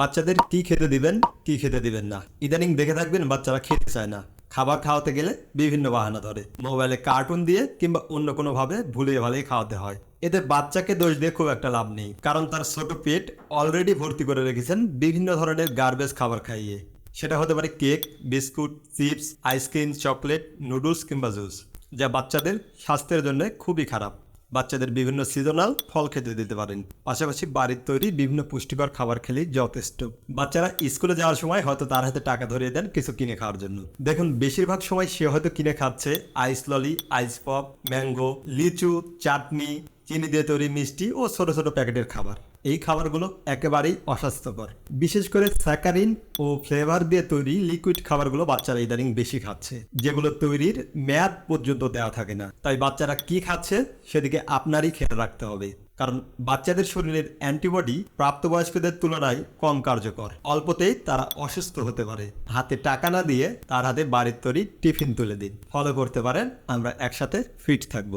বাচ্চাদের কি খেতে দিবেন, কি খেতে দিবেন না। ইদানিং দেখে থাকবেন বাচ্চারা খেতে চায় না। খাবার খাওয়াতে গেলে বিভিন্ন বাহানা ধরে। মোবাইলে কার্টুন দিয়ে কিংবা অন্য কোনোভাবে ভুলিয়ে ভালিয়ে খাওয়াতে হয়। এতে বাচ্চাকে দোষ দিয়ে খুব একটা লাভ নেই। কারণ তার ছোট পেট অলরেডি ভর্তি করে রেখেছেন বিভিন্ন ধরনের গার্বেজ খাবার খাইয়ে। সেটা হতে পারে cake, biscuit, chips ice cream chocolate noodles কিংবা জুস যা বাচ্চাদের স্বাস্থ্যের জন্য খুবই খারাপ। বাচ্চাদের বিভিন্ন সিজনাল ফল খেতে দিতে পারেন। পাশাপাশি বাড়ির তৈরি বিভিন্ন পুষ্টিকর খাবার খেলেই যথেষ্ট। বাচ্চারা স্কুলে যাওয়ার সময় হয়তো তার হাতে টাকা ধরিয়ে দেন কিছু কিনে খাওয়ার জন্য। দেখুন, বেশিরভাগ সময় সে হয়তো কিনে খাচ্ছে আইস ললি, আইস পপ, ম্যাঙ্গো, লিচু, চাটনি চিনি দিয়ে তৈরি মিষ্টি ও ছোট ছোট প্যাকেটের খাবার। এই খাবারগুলো একেবারেই অস্বাস্থ্যকর। বিশেষ করে স্যাকারিন ও ফ্লেভার দিয়ে তৈরি লিকুইড খাবারগুলো বাচ্চারা ইদানিং বেশি খাচ্ছে। যেগুলো তৈরির মেয়াদ পর্যন্ত দেওয়া থাকে না। তাই বাচ্চারা কি খাচ্ছে সেদিকে আপনারই খেয়াল রাখতে হবে। কারণ বাচ্চাদের শরীরের অ্যান্টিবডি প্রাপ্তবয়স্কদের তুলনায় কম কার্যকর। অল্পতেই তারা অসুস্থ হতে পারে। হাতে টাকা না দিয়ে তার হাতে বাড়ির তৈরি টিফিন তুলে দিন। ফলো করতে পারেন, আমরা একসাথে ফিট থাকব।